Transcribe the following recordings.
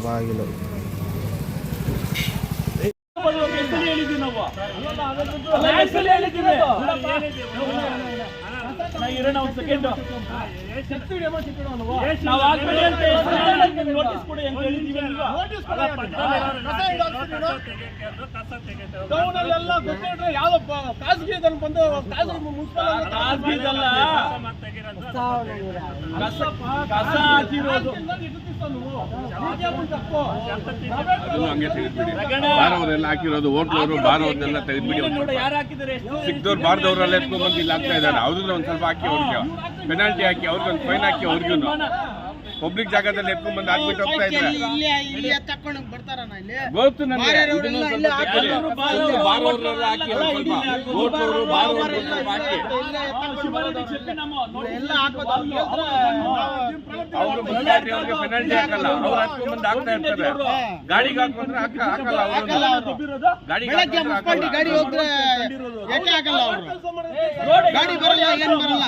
ಬಾಗಿಲು ಹೇಳಿದ್ವಿ ನಾವು ಅಲ್ಲ, ಎಷ್ಟ್ ಸಲ ಹೇಳಿದ್ದೀವಿ? ನಾ ಇರೋಣ ಒಂದ್ ಸೆಕೆಂಡ್ ನಾವು ಆಗ್ಬೇಡಿ ಅಂತ ಎಷ್ಟ್ ಸಲ ಹೇಳಿದ್ವಿ? ನೋಟಿಸ್ ಕೊಡಿ ಅಂತ ಹೇಳಿದ್ದೀವಿ ಅಲ್ವಾ? ಟೌನಲ್ಲೆಲ್ಲ ಗೊತ್ತಿಟ್ರೆ ಯಾವ್ದೋ ಬ- ಖಾಸಗಿ ಬಂದು ಖಾಸಗಿ ಮುನ್ಸಿಪಲ್. ಕಸ ಕಸ ಹಾಕಿರೋದು ಬಾರವರೆಲ್ಲ ಹಾಕಿರೋದು ಓಟ್ಲವರು ಬಾರವ್ರನ್ನೆಲ್ಲ ತೆಗೆದ್ಬಿಡಿ ಒಂದ್ ಸಿಕ್ದವ್ರು ಬಾರ್ದವ್ರೆಲ್ಲ ಎತ್ಕೊಂಡ್ ಬಂದು ಇಲ್ಲಿ ಹಾಕ್ತಾ ಇದ್ದಾರೆ. ಅವ್ರನ್ನ ಒಂದ್ ಸ್ವಲ್ಪ ಹಾಕಿ ಅವ್ರಿಗೆ. ಪೆನಾಲ್ಟಿ ಹಾಕಿ ಅವ್ರಿಗೊಂದು ಫೈನ್ ಹಾಕಿ ಅವ್ರಿಗೂ. ಪಬ್ಲಿಕ್ ಜಾಗದಲ್ಲಿ ಎತ್ಕೊಂಡ್ ಬಂದು ಹಾಕ್ಬಿಟ್ಟು ಹೋಗ್ತಾ ಇದ್ದಾರೆ. ಇಲ್ಲಿ ಇಲ್ಲಿ ತಕೊಂಡು ಬರ್ತಾರಣ್ಣ ಇಲ್ಲಿ ಗೊತ್ತು ನನಗೆ. ಬಾರವ್ರನ್ನೆಲ್ಲ ಹಾಕಿ ಒಂದ್ ಸ್ವಲ್ಪ. ಸ್ವಲ್ಪ ಹಾಕೋದು ಅವ್ರು ಮುನ್ಸಿಪಾಲ್ಟಿ ಅವ್ರಿಗೆ ಪೆನಾಲ್ಟಿ ಹಾಕಲ್ಲ. ಅವ್ರು ಹಾಕ್ಕೊಂಡ್ ಮುಂದೆ ಹಾಕ್ತಾ ಇರ್ತಾರೆ. ಗಾಡಿಗೆ ಹಾಕೊಂಡ್ರೆ ಹಾಕ ಹಾಕಲ್ಲ ಅವರು. ಗಾಡಿಗೆ ಬೆಳಗ್ಗೆ ಗಾಡಿ ಹೋದ್ರೆ ಯಾಕೆ ಅವರು? ಗಾಡಿ ಬರಲ್ಲ ಏನ್ ಬರಲ್ಲ?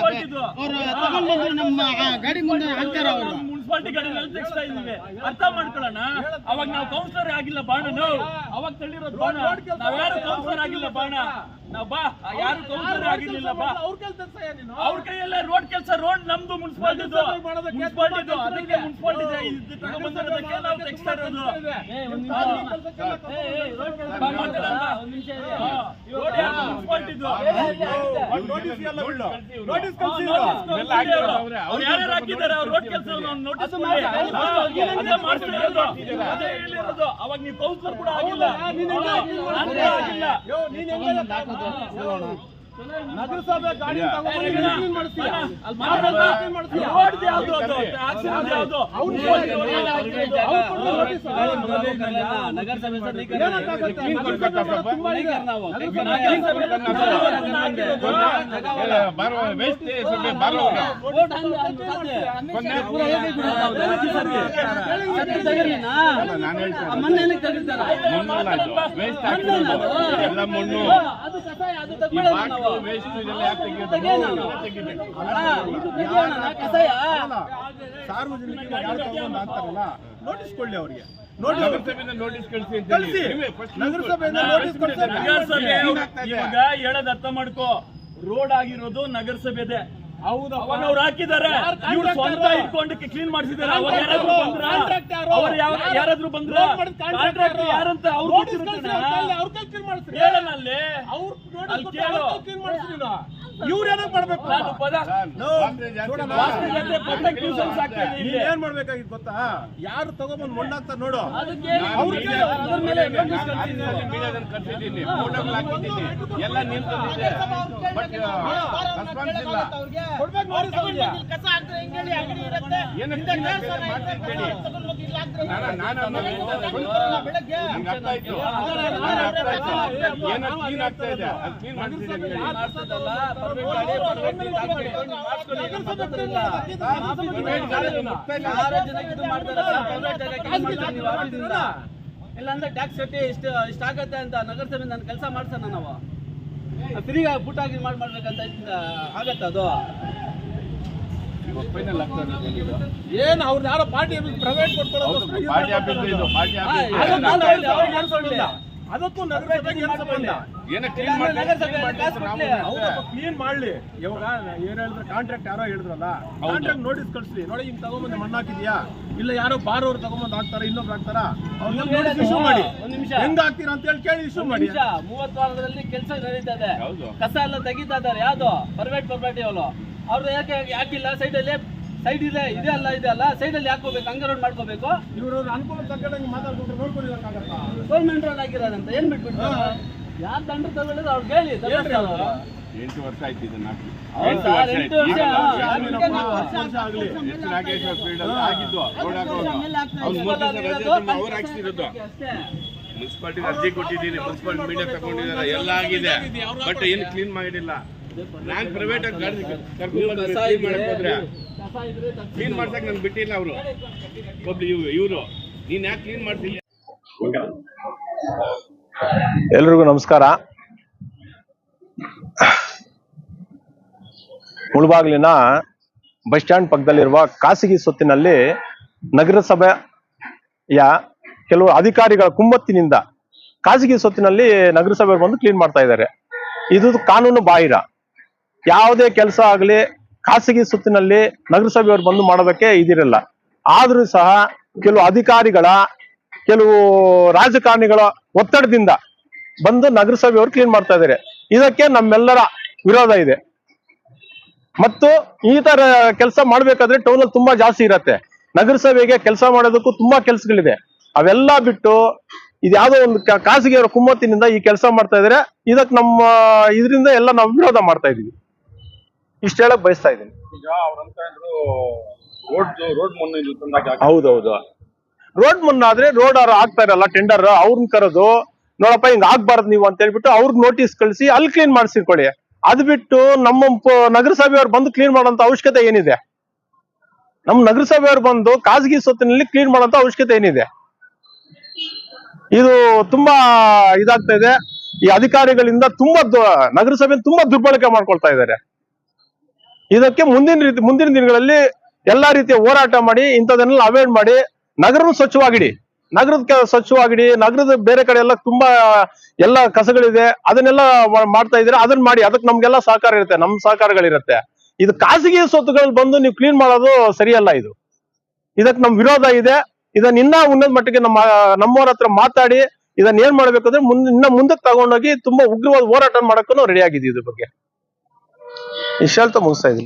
ಅವರು ತಗೊಂಡ್ ನಮ್ಮ ಗಾಡಿ ಮುಂದೆ ಹಾಕ್ತಾರ ಅವರು ಮುನ್ಸಿಪಾಲಿಟಿ ಗಾಡಿನಲ್ಲಿ ತೆಗಿಸ್ತಾ ಇದೀವಿ ಅರ್ಥ ಮಾಡ್ಕೊಳ್ಳೋಣ ಅವಾಗ ನಾವು ಕೌನ್ಸಿಲರ್ ಆಗಿಲ್ಲ ಬಾಣ ನಾವು. ಅವಾಗ ತಳ್ಳಿರೋದು ಬಾಣ. ನಾವ್ಯಾರು ಕೌನ್ಸಿಲರ್ ಆಗಿಲ್ಲ ಬಾಣ. ನಾವ್ ಬಾ ಯಾರು ಕೌನ್ಸಿಲರ್ ಆಗಿರ್ಲಿಲ್ಲ ಬಾ. ಅವ್ರ ಕೆಲ್ಸ ಅವ್ರ ಕೈಯಲ್ಲೇ ರೋಡ್ ಕೆಲಸ ರೋಡ್ ನಮ್ದು ಮುನ್ಸಿಪಾಲಿಟಿದು. ಮುನ್ಸಿಪಾಲಿಟಿದು ಅದಕ್ಕೆ ಮುನ್ಸಿಪಾಲಿಟಿ ಇದು ತಗೊಂಡ್ಬಂದಿರೋದಕ್ಕೆ ನಾವು ತೆಗಿಸ್ತಾ ಇರೋದು? ಮುನ್ಸಿಪಾಲಿಟಿದು. ನೋಟಿಸ್ ಎಲ್ಲ ಬಿಡು. ನೋಟಿಸ್ ಅವ್ರು ಯಾರ್ಯಾರು ಹಾಕಿದ್ದಾರೆ? ಅವ್ರ ರೋಡ್ ಕೆಲಸ ನೋಟಿಸ್ ಅದೇ ಮಾಡ್ತಿರೋದು ಅದೇ ಹೇಳಿರೋದು. ಅವಾಗ ನೀವು ಕೌನ್ಸಿಲರ್ ಕೂಡ ಆಗಿಲ್ಲ. ಆಗಿಲ್ಲ? ನಗರಸಭೆ ಗಾಡಿ ಅದು ಮಣ್ಣಲ್ಲ ಎಲ್ಲ ಮಣ್ಣು ವೇಸ್ಟ್ ಇದೆಲ್ಲ ಯಾಕೆ ತೆಗಿಯೋದು ತೆಗಿಬೇಕು ಸಾರ್ವಜನಿಕರು ಯಾರು ತಗೊಂಡು ಹಾಕ್ತಾರಲ್ಲ ನೋಟಿಸ್ ಕೊಡ್ಲಿ ಅವ್ರಿಗೆ ನಗರಸಭೆಯಿಂದ ನೋಟಿಸ್ ಕಳಿಸಿ ಅಂತ ಕಳಿಸಿ. ನಗರಸಭೆಯಿಂದ ನೋಟಿಸ್ ಕೊಡ್ತಾರೆ ನಗರಸಭೆ ಇವಾಗ ಹೇಳೋದ್ ಅರ್ಥ ಮಾಡ್ಕೋ. ರೋಡ್ ಆಗಿರೋದು ನಗರಸಭೆದೆ. ಅವ್ರು ಹಾಕಿದ್ದಾರೆ. ಇವ್ರು ಸ್ವಂತ ಇಟ್ಕೊಂಡು ಕ್ಲೀನ್ ಮಾಡಿಸಿದ್ದಾರೆ. ಅವಾಗ ಯಾರಾದ್ರೂ ಬಂದ್ರ? ಅವ್ರು ಯಾವ- ಯಾರಾದ್ರೂ ಬಂದ್ರ? ಕಾಂಟ್ರಾಕ್ಟರ್ ಕಾಂಟ್ರಾಕ್ಟ್ ಯಾರಂತ ಅವ್ರು ಅವ್ರ ಅವ್ರ ಹೇಳಲ್ಲ ಅಲ್ಲಿ. ಅವ್ರು ಅಲ್ಲಿ ಕೇಳು. ಅವ್ರ ಇವ್ರು ಏನಕ್ಕೆ ಮಾಡ್ಬೇಕು? ನಾನು ಪದ ಆಗ್ತಾ ಇದೆ. ಏನ್ ಮಾಡ್ಬೇಕಾಗಿತ್ತು ಗೊತ್ತಾ? ಯಾರು ತಗೊಂಬಂದ್ ಮಣ್ಣಾಗ್ತಾರ ನೋಡು. ಅದಕ್ಕೆ ಅವ್ರು. ಅದ್ರ ಮೇಲೆ ಎಲ್ಲ ನಿಂತಿದೆ ಬಟ್ ರೆಸ್ಪಾನ್ಸ್ ಇಲ್ಲ. ಅಂದ್ರೆ ಇಲ್ಲಿ. ನಾನು ನಾನು. ಇಲ್ಲಾಂದ್ರೆ ಟ್ಯಾಕ್ಸ್ ಕಟ್ಟಿ ಇಷ್ಟು ಇಷ್ಟ ಆಗತ್ತೆ ಅಂತ ನಗರಸಭೆ ನನ್ನ ಕೆಲಸ ಮಾಡ್ಸೋಣ ನಾವು. ಫ್ರೀಗ ಆಗಿ ಮಾಡಿ ಮಾಡ್ಬೇಕಂತ ಆಗತ್ತ ಅದು? ಏನು ಅವ್ರನ್ನ ಯಾರೋ ಪಾರ್ಟಿ ಪ್ರೈವೇಟ್ ಹೌದು ಅದಕ್ಕೂ ಕ್ಲೀನ್ ಮಾಡ್ಲಿ. ಇವಾಗ ಏನ್ ಹೇಳಿದ್ರೆ ಕಾಂಟ್ರಾಕ್ಟ್ ಯಾರೋ ಹೇಳಿದ್ರಲ್ಲ? ಕಾಂಟ್ರಾಕ್ಟ್ ನೋಟಿಸ್ ಕಳ್ಸ್ಲಿ. ನೋಡಿ ಹಿಂಗ್ ತಗೊಂಬಂದು ಮಣ್ಣು ಹಾಕಿದ್ಯಾ? ಇಲ್ಲ ಯಾರೋ ಬಾರೋರು ತಗೊಂಬಂದು ಹಾಕ್ತಾರ ಇನ್ನೊಬ್ರು ಹಾಕ್ತಾರ? ಅವ್ರಿಗೆ ಇಶ್ಯೂ ಮಾಡಿ. ಒಂದ್ ನಿಮಿಷ. ಹೆಂಗ್ ಹಾಕ್ತೀರಾ ಅಂತ ಹೇಳಿ ಕೇಳಿ ಇಶ್ಯೂ ಮಾಡಿ. ಮೂವತ್ತು ವಾರದಲ್ಲಿ ಕೆಲಸ ನಡೀತಾ ಇದೆ ಕಸ ಎಲ್ಲ ತೆಗಿತಾ ಇದಾರೆ ಯಾವ್ದು? ಪ್ರೈವೇಟ್ ಪ್ರಾಪರ್ಟಿ ಅವರು ಅವ್ರು ಯಾಕೆ ಯಾಕಿಲ್ಲ? ಸೈಡ್ ಅಲ್ಲಿ ಸೈಡ್ ಇದೆ ಇದೆ ಅಲ್ಲ ಇದೆ ಅಲ್ಲ. ಸೈಡ್ ಅಲ್ಲಿ ಹಾಕೋಬೇಕು ಹಂಗ ರೋಡ್ ಮಾಡ್ಕೋಬೇಕು. ಇವರು ಅನುಕೂಲ ತಕ್ಕಂಗೆ ಮಾತಾಡ್ಕೊಂಡ್ರೆ ನೋಡ್ಕೊಂಡಿರಕ್ಕಾಗತ್ತಾ ಗೌರ್ಮೆಂಟ್ ರೋಡ್ ಹಾಕಿರೋದಂತ ಏನ್ ಬಿಟ್ಬಿಟ್ಟು ಯಾರು ದಂಡ ತಗೊಳ್ಳಿದ್ರೆ ಅವ್ರು ಹೇಳಿ ಅವ್ರು. ಎಂಟು ವರ್ಷ ಆಯ್ತು ಇದನ್ನ ಎಂಟು ವರ್ಷ ಎಂಟು ಆಯ್ತು. ಎಷ್ಟು ನಾಗೇಶ್ವರ ಫೀಲ್ಡ್ ಅಲ್ಲಿ ಆಗಿದ್ದು ರೋಡ್ ಹಾಕೋದು. ಅವ್ನು ಮೂರು ದಿವಸ ರಜೆ ಅವ್ರು ಹಾಕ್ಸಿರೋದು ಮುನ್ಸಿಪಾಲ್ಟಿ ಅರ್ಜಿ ಕೊಟ್ಟಿದ್ದೀನಿ ಮುನ್ಸಿಪಾಲ್ಟಿ ಮೀಡಿಯಾ ತಗೊಂಡಿದ್ದಾರೆ ಎಲ್ಲ ಆಗಿದೆ. ಬಟ್ ಏನು ಕ್ಲೀನ್ ಮಾಡಿಲ್ಲ. ನಾನ್ ಪ್ರೈವೇಟ್ ಆಗಿ ಗಾಡಿ ಕರ್ಕೊಂಡು ಹೋದ್ರೆ ಕ್ಲೀನ್ ಮಾಡ್ಸಕ್ ನಾನು ಬಿಟ್ಟಿಲ್ಲ ಅವರು. ಒಬ್ರು ಇವ್ ಇವರು. ನೀನ್ ಯಾಕೆ ಕ್ಲೀನ್ ಮಾಡ್ತಿಲ್ಲ ಎಲ್ರಿಗೂ ನಮಸ್ಕಾರ. ಮುಳಬಾಗ್ಲಿನ ಬಸ್ ಸ್ಟ್ಯಾಂಡ್ ಪಕ್ಕದಲ್ಲಿರುವ ಖಾಸಗಿ ಸೊತ್ತಿನಲ್ಲಿ ನಗರಸಭೆಯ ಕೆಲವು ಅಧಿಕಾರಿಗಳ ಕುಮ್ಮತ್ತಿನಿಂದ ಖಾಸಗಿ ಸೊತ್ತಿನಲ್ಲಿ ನಗರಸಭೆ ಬಂದು ಕ್ಲೀನ್ ಮಾಡ್ತಾ ಇದ್ದಾರೆ. ಇದು ಕಾನೂನು ಬಾಹಿರ. ಯಾವುದೇ ಕೆಲಸ ಆಗಲಿ ಖಾಸಗಿ ಸುತ್ತಿನಲ್ಲಿ ನಗರಸಭೆಯವರು ಬಂದು ಮಾಡೋದಕ್ಕೆ ಇದಿರಲ್ಲ. ಆದ್ರೂ ಸಹ ಕೆಲವು ಅಧಿಕಾರಿಗಳ, ಕೆಲವು ರಾಜಕಾರಣಿಗಳ ಒತ್ತಡದಿಂದ ಬಂದು ನಗರಸಭೆಯವರು ಕ್ಲೀನ್ ಮಾಡ್ತಾ ಇದ್ದಾರೆ. ಇದಕ್ಕೆ ನಮ್ಮೆಲ್ಲರ ವಿರೋಧ ಇದೆ. ಮತ್ತು ಈ ತರ ಕೆಲಸ ಮಾಡ್ಬೇಕಾದ್ರೆ ಟೌನ್ ತುಂಬಾ ಜಾಸ್ತಿ ಇರತ್ತೆ. ನಗರಸಭೆಗೆ ಕೆಲಸ ಮಾಡೋದಕ್ಕೂ ತುಂಬಾ ಕೆಲಸಗಳಿದೆ. ಅವೆಲ್ಲ ಬಿಟ್ಟು ಇದ್ಯಾವುದೋ ಒಂದು ಖಾಸಗಿಯವರ ಕುಮ್ಮತ್ತಿನಿಂದ ಈ ಕೆಲಸ ಮಾಡ್ತಾ ಇದ್ದಾರೆ. ಇದಕ್ಕೆ ನಮ್ಮ, ಇದರಿಂದ ಎಲ್ಲ ನಾವು ವಿರೋಧ ಮಾಡ್ತಾ ಇದೀವಿ ಇಷ್ಟ ಹೇಳಕ್ ಬಯಸ್ತಾ ಇದ್ದೀನಿ. ಈಗ ಅವ್ರಂತ ಇದ್ರು ರೋಡ್ ರೋಡ್ ಮುನ್ನ ಹೌದೌದು. ರೋಡ್ ಮುನ್ನಾದ್ರೆ ರೋಡ್ ಅವ್ರು ಆಗ್ತಾ ಇರಲ್ಲ ಟೆಂಡರ್ ಅವ್ರನ್ನ ಕರೆದು ನೋಡಪ್ಪ ಹಿಂಗ್ ಆಗ್ಬಾರ್ದು ನೀವು ಅಂತ ಹೇಳ್ಬಿಟ್ಟು ಅವ್ರಿಗೆ ನೋಟಿಸ್ ಕಳಿಸಿ ಅಲ್ಲಿ ಕ್ಲೀನ್ ಮಾಡಿಸಿಕೊಳ್ಳಿ ಅದ್ ಬಿಟ್ಟು ನಮ್ಮ ನಗರಸಭೆಯವರು ಬಂದು ಕ್ಲೀನ್ ಮಾಡೋಂತ ಅವಶ್ಯಕತೆ ಏನಿದೆ? ನಮ್ಮ ನಗರಸಭೆಯವ್ರು ಬಂದು ಖಾಸಗಿ ಸೊತ್ತಿನಲ್ಲಿ ಕ್ಲೀನ್ ಮಾಡೋಂತ ಅವಶ್ಯಕತೆ ಏನಿದೆ? ಇದು ತುಂಬಾ ಇದಾಗ್ತಾ ಇದೆ. ಈ ಅಧಿಕಾರಿಗಳಿಂದ ತುಂಬಾ ನಗರಸಭೆ ತುಂಬಾ ದುರ್ಬಳಕೆ ಮಾಡ್ಕೊಳ್ತಾ ಇದ್ದಾರೆ. ಇದಕ್ಕೆ ಮುಂದಿನ ರೀತಿ ಮುಂದಿನ ದಿನಗಳಲ್ಲಿ ಎಲ್ಲಾ ರೀತಿಯ ಹೋರಾಟ ಮಾಡಿ ಇಂಥದನ್ನೆಲ್ಲ ಅವಾಯ್ಡ್ ಮಾಡಿ, ನಗರನು ಸ್ವಚ್ಛವಾಗಿಡಿ. ನಗರದ ಸ್ವಚ್ಛವಾಗಿಡಿ, ನಗರದ ಬೇರೆ ಕಡೆ ಎಲ್ಲ ತುಂಬಾ ಎಲ್ಲ ಕಸಗಳಿದೆ, ಅದನ್ನೆಲ್ಲ ಮಾಡ್ತಾ ಇದ್ರೆ ಅದನ್ನ ಮಾಡಿ. ಅದಕ್ಕೆ ನಮ್ಗೆಲ್ಲ ಸಹಕಾರ ಇರುತ್ತೆ, ನಮ್ ಸಹಕಾರಗಳಿರುತ್ತೆ. ಇದು ಖಾಸಗಿ ಸ್ವತ್ತುಗಳು ಬಂದು ನೀವು ಕ್ಲೀನ್ ಮಾಡೋದು ಸರಿಯಲ್ಲ ಇದು. ಇದಕ್ಕೆ ನಮ್ ವಿರೋಧ ಇದೆ. ಇದನ್ನ ಇನ್ನ ಉನ್ನತ ಮಟ್ಟಿಗೆ ನಮ್ಮ, ನಮ್ಮವರ ಹತ್ರ ಮಾತಾಡಿ ಇದನ್ನ ಏನ್ ಮಾಡ್ಬೇಕಂದ್ರೆ ಮುಂದೆ ಇನ್ನ ಮುಂದಕ್ಕೆ ತಗೊಂಡೋಗಿ ತುಂಬಾ ಉಗ್ರವಾದ ಹೋರಾಟ ಮಾಡಕ್ಕೂ ರೆಡಿ ಆಗಿದೆ ಇದ್ರ ಬಗ್ಗೆ. విషయాలతో ముగుస్తాయి